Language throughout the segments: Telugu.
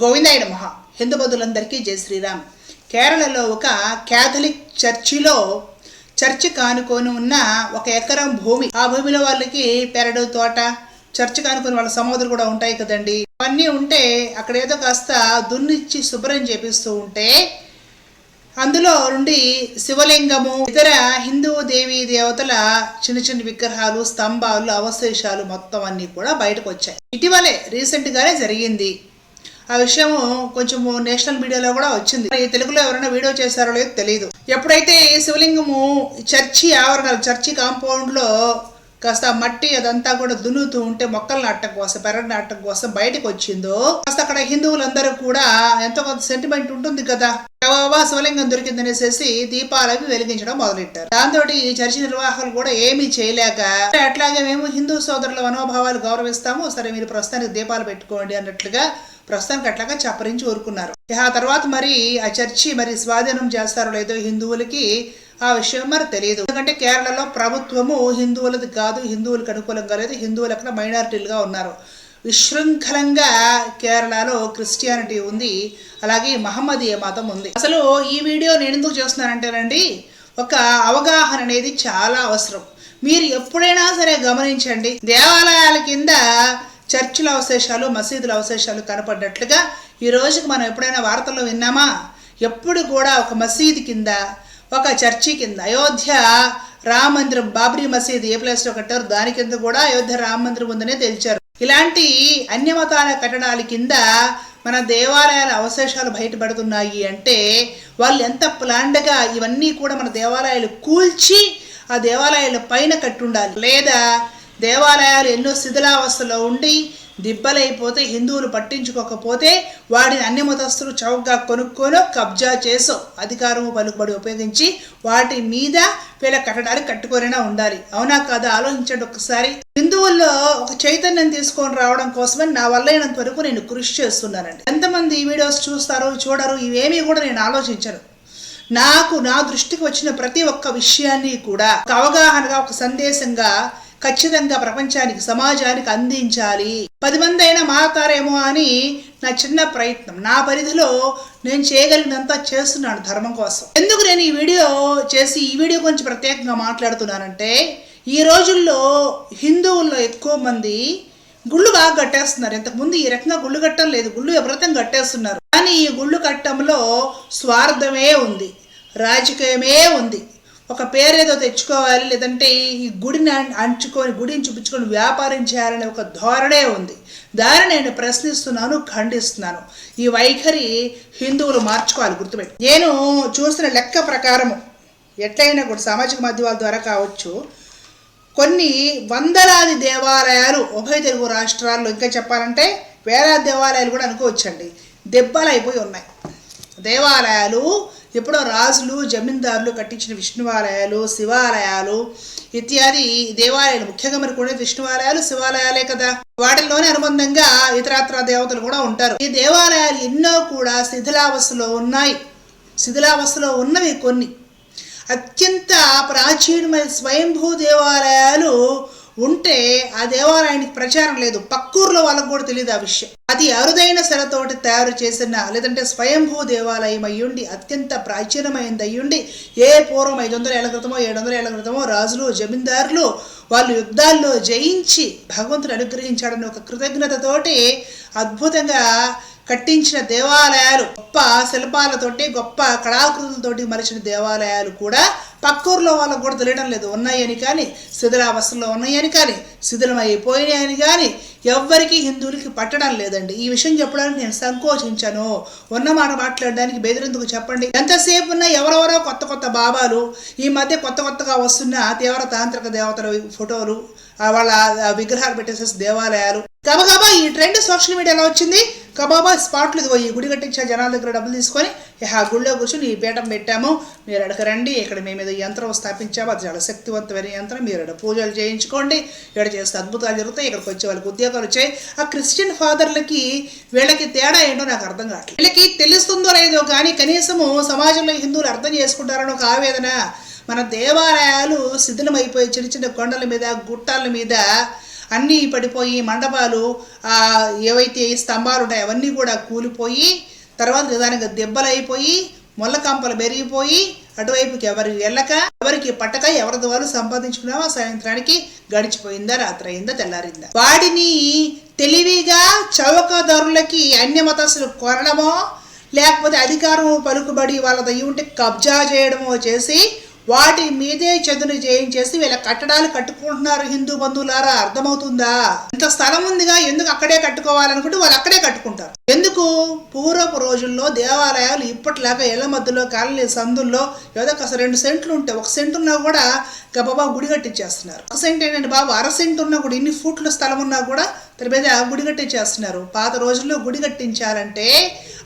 గోవిందాయుడు మహా హిందూ బంధువులందరికీ జై శ్రీరామ్. కేరళలో ఒక క్యాథలిక్ చర్చిలో చర్చి కానుకొని ఉన్న ఒక ఎకరం భూమి ఆ భూమిలో వాళ్ళకి పెరడు తోట చర్చి కానుకొని వాళ్ళ సమాధులు కూడా ఉంటాయి కదండి. అవన్నీ ఉంటే అక్కడ ఏదో కాస్త దున్నిచ్చి శుభ్రం చేపిస్తూ ఉంటే అందులో నుండి శివలింగము ఇతర హిందూ దేవీ దేవతల చిన్న చిన్న విగ్రహాలు స్తంభాలు అవశేషాలు మొత్తం అన్నీ కూడా బయటకు వచ్చాయి. ఇటీవలే రీసెంట్గానే జరిగింది. ఆ విషయం కొంచెం నేషనల్ మీడియాలో కూడా వచ్చింది. ఈ తెలుగులో ఎవరైనా వీడియో చేశారో లేదో తెలియదు ఎప్పుడైతే ఈ శివలింగము చర్చి ఆవరణ చర్చి కాంపౌండ్లో కాస్త ఆ మట్టి అదంతా కూడా దున్నుతూ ఉంటే మొక్కలు నాటం కోసం పెరడు నాటం కోసం బయటకు వచ్చిందో కాస్త అక్కడ హిందువులందరూ కూడా ఎంతో కొంత సెంటిమెంట్ ఉంటుంది కదా. బాబా శివలింగం దొరికిందనేసేసి దీపాలవి వెలిగించడం మొదలెట్టారు. దాంతో ఈ చర్చి నిర్వాహకులు కూడా ఏమీ చేయలేక అట్లాగే మేము హిందూ సోదరుల మనోభావాలు గౌరవిస్తాము సరే మీరు ప్రస్తుతానికి దీపాలు పెట్టుకోండి అన్నట్లుగా ప్రస్తుతానికి అట్లాగా చప్పరించి ఊరుకున్నారు. ఆ తర్వాత మరి ఆ చర్చి మరి స్వాధీనం చేస్తారో లేదో హిందువులకి ఆ విషయం మరి తెలియదు ఎందుకంటే కేరళలో ప్రభుత్వము హిందువులది కాదు హిందువులకు అనుకూలంగా లేదు హిందువులు అక్కడ మైనారిటీలుగా ఉన్నారు. విశృంఖలంగా కేరళలో క్రిస్టియానిటీ ఉంది అలాగే మహమ్మదీయ మతం ఉంది. అసలు ఈ వీడియో నేను ఎందుకు చేస్తున్నానంటేనండి ఒక అవగాహన అనేది చాలా అవసరం. మీరు ఎప్పుడైనా సరే గమనించండి దేవాలయాల కింద చర్చిల అవశేషాలు మసీదుల అవశేషాలు కనపడ్డట్లుగా ఈ రోజుకి మనం ఎప్పుడైనా వార్తల్లో విన్నామా? ఎప్పుడు కూడా ఒక మసీదు కింద ఒక చర్చి కింద. అయోధ్య రామ మందిరం బాబ్రీ మసీద్ ఏ ప్లేస్లో కట్టారు దాని కింద కూడా అయోధ్య రామ మందిరం ఉందనే తెలిచారు. ఇలాంటి అన్యమతాల కట్టడాల కింద మన దేవాలయాల అవశేషాలు బయటపడుతున్నాయి అంటే వాళ్ళు ఎంత ప్లాండ్గా ఇవన్నీ కూడా మన దేవాలయాలు కూల్చి ఆ దేవాలయాల పైన కట్టుండాలి. లేదా దేవాలయాలు ఎన్నో శిథిలావస్థలో ఉండి దిబ్బలైపోతే హిందువులు పట్టించుకోకపోతే వాటిని అన్ని మతస్థులు చౌకగా కొనుక్కొని కబ్జా చేసో. అధికారము పలుకుబడి ఉపయోగించి వాటి మీద వీళ్ళ కట్టడానికి కట్టుకొనైనా ఉండాలి. అవునా కాదా? ఆలోచించండి ఒకసారి హిందువుల్లో ఒక చైతన్యం తీసుకొని రావడం కోసమని నా వల్ల అయినంత వరకు నేను కృషి చేస్తున్నానండి. ఎంతమంది ఈ వీడియోస్ చూస్తారు చూడరు ఇవేమీ కూడా నేను ఆలోచించను. నాకు నా దృష్టికి వచ్చిన ప్రతి ఒక్క విషయాన్ని కూడా ఒక అవగాహనగా ఒక సందేశంగా ఖచ్చితంగా ప్రపంచానికి సమాజానికి అందించాలి. పది మంది అయినా మారతారేమో అని నా చిన్న ప్రయత్నం. నా పరిధిలో నేను చేయగలిగినంత చేస్తున్నాను ధర్మం కోసం. ఎందుకు నేను ఈ వీడియో చేసి ఈ వీడియో గురించి ప్రత్యేకంగా మాట్లాడుతున్నానంటే ఈ రోజుల్లో హిందువుల్లో ఎక్కువ మంది గుళ్ళు బాగా కట్టేస్తున్నారు. ఇంతకుముందు ఈ రకంగా గుళ్ళు కట్టడం లేదు. గుళ్ళు విపరీతం కట్టేస్తున్నారు. కానీ ఈ గుళ్ళు కట్టడంలో స్వార్థమే ఉంది. రాజకీయమే ఉంది. ఒక పేరేదో తెచ్చుకోవాలి లేదంటే ఈ గుడిని అంచుకొని గుడిని చూపించుకొని వ్యాపారం చేయాలనే ఒక ధోరణే ఉంది. దాన్ని నేను ప్రశ్నిస్తున్నాను ఖండిస్తున్నాను. ఈ వైఖరి హిందువులు మార్చుకోవాలి గుర్తుపెట్టి. నేను చూసిన లెక్క ప్రకారము ఎట్లయినా కూడా సామాజిక మాధ్యమాల ద్వారా కావచ్చు కొన్ని వందలాది దేవాలయాలు ఉభయ తెలుగు రాష్ట్రాల్లో. ఇంకా చెప్పాలంటే వేలాది దేవాలయాలు కూడా అనుకోవచ్చండి. దెబ్బలైపోయి ఉన్నాయి. దేవాలయాలు ఎప్పుడో రాజులు జమీందారులు కట్టించిన విష్ణువాలయాలు శివాలయాలు ఇత్యాది దేవాలయాలు. ముఖ్యంగా మరి కూడా విష్ణువాలయాలు శివాలయాలే కదా. వాటిల్లోనే అనుబంధంగా ఇతరాత్ర దేవతలు కూడా ఉంటారు. ఈ దేవాలయాలు ఎన్నో కూడా శిథిలావస్థలో ఉన్నాయి. శిథిలావస్థలో ఉన్నవి కొన్ని. అత్యంత ప్రాచీనమైన స్వయంభూ దేవాలయాలు ఉంటే ఆ దేవాలయానికి ప్రచారం లేదు. పక్కూర్లో వాళ్ళకు కూడా తెలియదు ఆ విషయం. అది అరుదైన శరతోటి తయారు చేసిన లేదంటే స్వయంభూ దేవాలయం అయ్యుండి అత్యంత ప్రాచీనమైనది అయ్యుండి ఏ పూర్వం ఐదు వందల ఏళ్ళ క్రితమో ఏడు వందల ఏళ్ళ క్రితమో రాజులు జమీందారులు వాళ్ళు యుద్ధాల్లో జయించి భగవంతుడు అనుగ్రహించాడని ఒక కృతజ్ఞతతోటి అద్భుతంగా కట్టించిన దేవాలయాలు గొప్ప శిల్పాలతోటి గొప్ప కళాకృతులతోటి మలిచిన దేవాలయాలు కూడా పక్కూరులో వాళ్ళకు కూడా తెలియడం లేదు. ఉన్నాయని కానీ శిథిలావస్థలో ఉన్నాయని కానీ శిథిలమైపోయినాయని కానీ ఎవ్వరికి హిందువులకి పట్టడం లేదండి. ఈ విషయం చెప్పడానికి నేను సంకోచించాను. ఉన్న మాట మాట్లాడడానికి బెదిరిందుకు చెప్పండి. ఎంతసేపు ఉన్నా ఎవరెవరో కొత్త కొత్త బాబాలు ఈ మధ్య కొత్త కొత్తగా వస్తున్న తీవ్ర తాంత్రిక దేవతల ఫోటోలు వాళ్ళ విగ్రహాలు పెట్టేసేసి దేవాలయాలు. గబగబా ఈ ట్రెండ్ సోషల్ మీడియాలో వచ్చింది. కబాబా స్పాట్లు ఇదిగో ఈ గుడి కట్టించే జనాల దగ్గర డబ్బులు తీసుకొని ఆ గుడిలో కూర్చొని ఈ పీఠం పెట్టాము మీరు అడగ రండి ఇక్కడ మేము ఏదో యంత్రం స్థాపించాము అది చాలా శక్తివంతమైన యంత్రం మీరు ఇక్కడ పూజలు చేయించుకోండి ఇక్కడ చేస్తే అద్భుతాలు జరుగుతాయి ఇక్కడికి వచ్చే వాళ్ళకి ఉద్యోగాలు వచ్చాయి. ఆ క్రిస్టియన్ ఫాదర్లకి వీళ్ళకి తేడా ఏంటో నాకు అర్థం కావట్లేదు. వీళ్ళకి తెలుస్తుందో లేదో కానీ కనీసము సమాజంలో హిందువులు అర్థం చేసుకుంటారని ఒక ఆవేదన. మన దేవాలయాలు శిథిలమైపోయి చిన్న చిన్న కొండల మీద గుట్టాల మీద అన్నీ పడిపోయి మండపాలు ఏవైతే స్తంభాలు ఉంటాయో అవన్నీ కూడా కూలిపోయి తర్వాత నిదానంగా దెబ్బలైపోయి ముళ్ళ కంపలు పెరిగిపోయి అటువైపుకి ఎవరు వెళ్ళక ఎవరికి పట్టక ఎవరి వాళ్ళు సంపాదించుకున్నామో సాయంత్రానికి గడిచిపోయిందా రాత్రి అయిందా తెల్లారిందా. వాడిని తెలివిగా చౌకదారులకి అన్య మతస్సులు కొనడమో లేకపోతే అధికారం పలుకుబడి వాళ్ళ దయ్యి ఉంటే కబ్జా చేయడమో చేసి వాటి మీదే చదును చేయించేసి వీళ్ళ కట్టడాలు కట్టుకుంటున్నారు హిందూ బంధువులారా అర్థమవుతుందా? ఇంత స్థలం ఉందిగా ఎందుకు అక్కడే కట్టుకోవాలనుకుంటే వాళ్ళు అక్కడే కట్టుకుంటారు. ఎందుకు? పూర్వపు రోజుల్లో దేవాలయాలు ఇప్పటిలాగా ఇళ్ళ మధ్యలో కాలనీ సందుల్లో ఏదో ఒక రెండు సెంట్లు ఉంటే ఒక సెంట్ ఉన్నా కూడా గబాబా గుడి కట్టించేస్తున్నారు ఒక సెంట్ ఏంటంటే బాబు అర సెంట్ ఉన్నా కూడా ఇన్ని ఫూట్ల స్థలం ఉన్నా కూడా దాని మీద గుడి కట్టించేస్తున్నారు పాత రోజుల్లో గుడి కట్టించాలంటే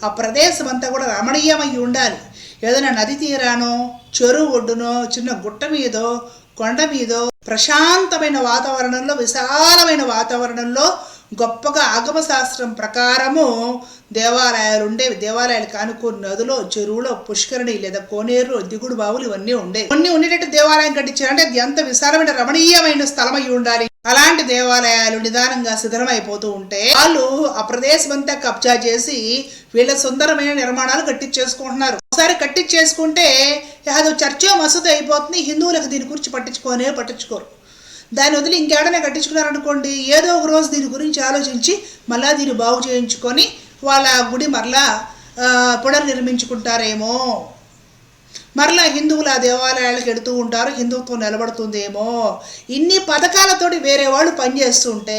ఆ ప్రదేశం అంతా కూడా రమణీయమై ఉండాలి. ఏదైనా నది తీరానో చెరువు ఒడ్డునో చిన్న గుట్ట మీదో కొండ మీదో ప్రశాంతమైన వాతావరణంలో విశాలమైన వాతావరణంలో గొప్పగా ఆగమ శాస్త్రం ప్రకారము దేవాలయాలు ఉండేవి దేవాలయాలు కానుకొని నదిలో చెరువులో పుష్కరిణి లేదా కోనేరు దిగుడు బావులు ఇవన్నీ ఉండేవి. కొన్ని ఉండేటట్టు దేవాలయం కట్టించారు. అంటే అది ఎంత విశాలమైన రమణీయమైన స్థలం అయి ఉండాలి. అలాంటి దేవాలయాలు నిదానంగా శిథిలమైపోతూ ఉంటే వాళ్ళు ఆ ప్రదేశం అంతా కబ్జా చేసి వీళ్ళ సుందరమైన నిర్మాణాలు కట్టించేసుకుంటున్నారు. ఒకసారి కట్టించేసుకుంటే అది చర్చో మసూదు అయిపోతుంది హిందువులకు దీని గురించి పట్టించుకోనే పట్టించుకోరు. దాని వదిలి ఇంకేడనే కట్టించుకున్నారనుకోండి ఏదో ఒక రోజు దీని గురించి ఆలోచించి మళ్ళా దీన్ని బాగు చేయించుకొని వాళ్ళ గుడి మరలా పునర్నిర్మించుకుంటారేమో. మరలా హిందువులు ఆ దేవాలయాలకు వెడుతూ ఉంటారు. హిందుత్వం నిలబడుతుందేమో. ఇన్ని పథకాలతోటి వేరే వాళ్ళు పనిచేస్తుంటే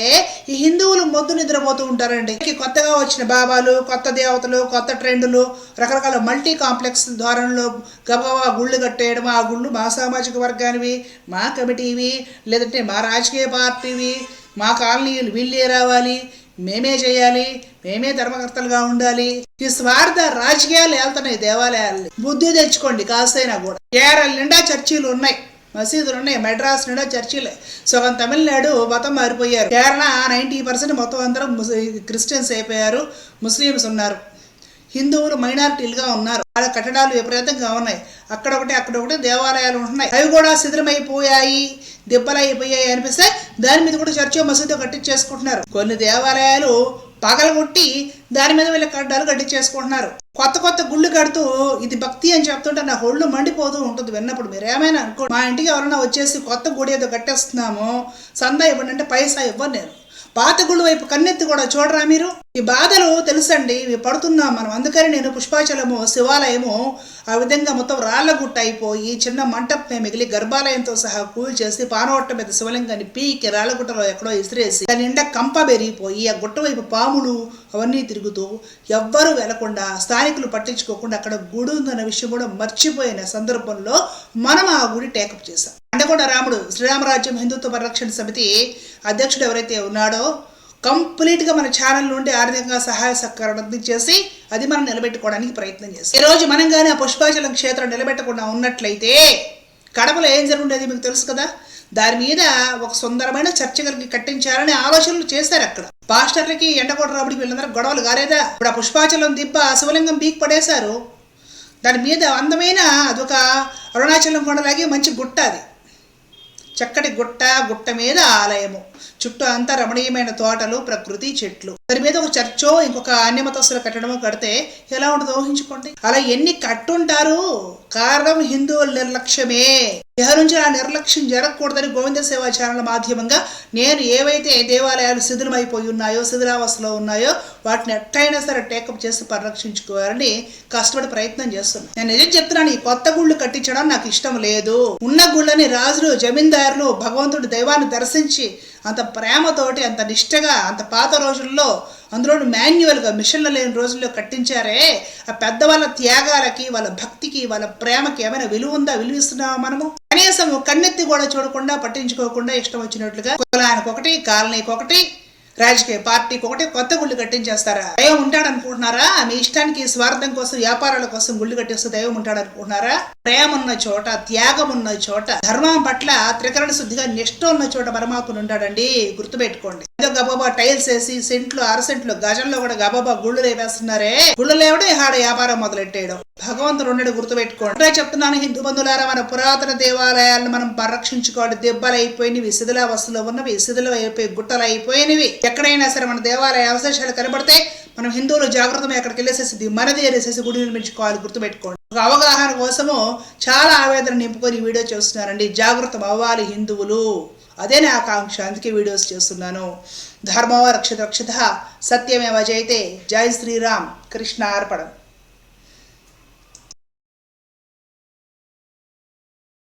ఈ హిందువులు మొద్దు నిద్రపోతూ ఉంటారండి. కొత్తగా వచ్చిన బాబాలు కొత్త దేవతలు కొత్త ట్రెండులు రకరకాల మల్టీ కాంప్లెక్స్ ద్వారంలో గబగబా గుళ్ళు కట్టేయడం ఆ గుళ్ళు మా సామాజిక వర్గానివి మా కమిటీవి లేదంటే మా రాజకీయ పార్టీవి మా కాలనీలు వీళ్ళే రావాలి. మేమే చేయాలి మేమే ధర్మకర్తలుగా ఉండాలి. ఈ స్వార్థ రాజకీయాలు వెళ్తున్నాయి దేవాలయాల్ని బుద్ధి తెచ్చుకోండి కాస్తైనా కూడా. కేరళ నిండా చర్చీలు ఉన్నాయి మసీదులు ఉన్నాయి మెడ్రాస్ నిండా చర్చిలే. సగం తమిళనాడు మతం మారిపోయారు. కేరళ నైంటీ పర్సెంట్ మొత్తం అందరం క్రిస్టియన్స్ అయిపోయారు ముస్లిమ్స్ ఉన్నారు. హిందువులు మైనారిటీలుగా ఉన్నారు. వాళ్ళ కట్టడాలు విపరీతంగా ఉన్నాయి. అక్కడ ఒకటి అక్కడ ఒకటి దేవాలయాలు ఉంటున్నాయి. అవి కూడా శిథిలమైపోయాయి దెబ్బలైపోయాయి అనిపిస్తే దాని మీద కూడా చర్చ మసీదు కట్టించేసుకుంటున్నారు. కొన్ని దేవాలయాలు పగలగొట్టి దాని మీద వీళ్ళ కడ్డాలు కట్టించేసుకుంటున్నారు. కొత్త కొత్త గుళ్ళు కడుతూ ఇది భక్తి అని చెప్తుంటే నా ఒళ్ళు మండిపోతూ ఉంటుంది. విన్నప్పుడు మీరు ఏమైనా అనుకో మా ఇంటికి ఎవరైనా వచ్చేసి కొత్త గుడి ఏదో కట్టేస్తున్నాము సందా ఇవ్వండి అంటే పైసా ఇవ్వను నేను. పాత గుళ్ళు వైపు కన్నెత్తి కూడా చూడరా మీరు? ఈ బాధలు తెలుసండి ఇవి పడుతున్నాం మనం. అందుకని నేను పుష్పాచలము శివాలయము ఆ విధంగా మొత్తం రాళ్ళ గుట్ట అయిపోయి చిన్న మంటపమే మిగిలి గర్భాలయంతో సహా కూల్ చేసి పానవట్ట మీద శివలింగాన్ని పీకి రాళ్ళగుట్టలో ఎక్కడో ఇసిరేసి దాని నిండా కంప పెరిగిపోయి ఆ గుట్ట వైపు పాములు అవన్నీ తిరుగుతూ ఎవ్వరూ వెళ్ళకుండా స్థానికులు పట్టించుకోకుండా అక్కడ గుడి ఉందన్న విషయం కూడా మర్చిపోయిన సందర్భంలో మనం ఆ గుడి టేకప్ చేశాం. అండకొండ రాముడు శ్రీరామరాజ్యం హిందుత్వ పరిరక్షణ సమితి అధ్యక్షుడు ఎవరైతే ఉన్నాడో కంప్లీట్గా మన ఛానల్ నుండి ఆర్థికంగా సహాయ సహకారం అందించేసి అది మనం నిలబెట్టుకోవడానికి ప్రయత్నం చేస్తాం ఈ రోజు మనం కానీ ఆ పుష్పాచలం క్షేత్రం నిలబెట్టకుండా ఉన్నట్లయితే కడపలో ఏం జరుగుండేది మీకు తెలుసు కదా? దాని మీద ఒక సుందరమైన చర్చ కలిగి కట్టించాలని ఆలోచనలు చేశారు అక్కడ. పాస్టర్లకి ఎండకోట వీళ్ళందరూ గొడవలు కాలేదా ఇప్పుడు ఆ పుష్పాచలం దిబ్బ శివలింగం బీక్ పడేశారు. దాని మీద అందమైన అదొక అరుణాచలం కొండలాగే మంచి గుట్ట అది. చక్కటి గుట్ట గుట్ట మీద ఆలయము. చుట్టూ అంతా రమణీయమైన తోటలు ప్రకృతి చెట్లు. దాని మీద ఒక చర్చో ఇంకొక అన్యమతస్తుల కట్టడమో కడితే ఎలా ఉంటుందో ఊహించుకోండి. అలా ఎన్ని కట్టుంటారు? కారణం హిందువుల నిర్లక్ష్యమే. ఇహ నుంచి ఆ నిర్లక్ష్యం జరగకూడదని గోవింద సేవా ఛానల్ మాధ్యమంగా నేను ఏవైతే దేవాలయాలు శిథిలమైపోయి ఉన్నాయో శిథిలావస్థలో ఉన్నాయో వాటిని ఎట్టయినా సరే టేకప్ చేసి పరిరక్షించుకోవాలని కష్టపడి ప్రయత్నం చేస్తున్నాను. నేను నిజం చెప్తున్నాను ఈ కొత్త గుళ్ళు కట్టించడం నాకు ఇష్టం లేదు. ఉన్న గుళ్ళని రాజులు జమీందారులు భగవంతుడి దైవాన్ని దర్శించి అంత ప్రేమతోటి అంత నిష్టగా అంత పాత రోజుల్లో అందులో మాన్యువల్గా మిషన్లు లేని రోజుల్లో కట్టించారే. ఆ పెద్దవాళ్ళ త్యాగాలకి వాళ్ళ భక్తికి వాళ్ళ ప్రేమకి ఏమైనా విలువ ఉందా? విలువిస్తున్నామా మనము? కనీసం కన్నెత్తి కూడా చూడకుండా పట్టించుకోకుండా ఇష్టం వచ్చినట్లుగా కులానికి ఒకటి కాలనీకి ఒకటి రాజకీయ పార్టీకి ఒకటి కొత్త గుళ్ళు కట్టించేస్తారా? దైవం ఉంటాడు అనుకుంటున్నారా మీ ఇష్టానికి స్వార్థం కోసం వ్యాపారాల కోసం గుళ్ళు కట్టేస్తే దైవం ఉంటాడు అనుకుంటున్నారా ప్రేమ ఉన్న చోట త్యాగం ఉన్న చోట ధర్మం పట్ల త్రికరణ శుద్ధిగా నిష్ట ఉన్న చోట పరమాత్ముడు ఉంటాడండి. గుర్తుపెట్టుకోండి. ఏదో గబాబా టైల్స్ వేసి సెంట్లు అర సెంట్లు గజంలో కూడా గబాబా గుళ్ళు లేవేస్తున్నారే గుళ్ళు లేవడం ఆడ వ్యాపారం మొదలెట్టేయడం. భగవంతుడు ఉండడు గుర్తుపెట్టుకోండి. అంటే చెప్తున్నాను హిందూ బంధువులారా మన పురాతన దేవాలయాలను మనం పరిరక్షించుకోవాలి. దెబ్బలు అయిపోయినవి శిథిల వస్తువులు ఉన్నవి శిథిలం అయిపోయి గుట్టలు అయిపోయినవి ఎక్కడైనా సరే మన దేవాలయ అవశేషాలు కనబడితే మనం హిందువులు జాగ్రత్తగా ఎక్కడికి వెళ్ళేసేసి మనది అనేసేసి గుడి నిర్మించుకోవాలి. గుర్తుపెట్టుకోండి. ఒక అవగాహన కోసము చాలా ఆవేదన నింపుకొని వీడియో చేస్తున్నారండి. జాగ్రత్త అవ్వాలి హిందువులు. అదే నా ఆకాంక్ష. అందుకే వీడియోస్ చేస్తున్నాను. ధర్మవ రక్షిత రక్షిత సత్యమేవ జయతే. జై శ్రీరామ్. కృష్ణ అర్పణం.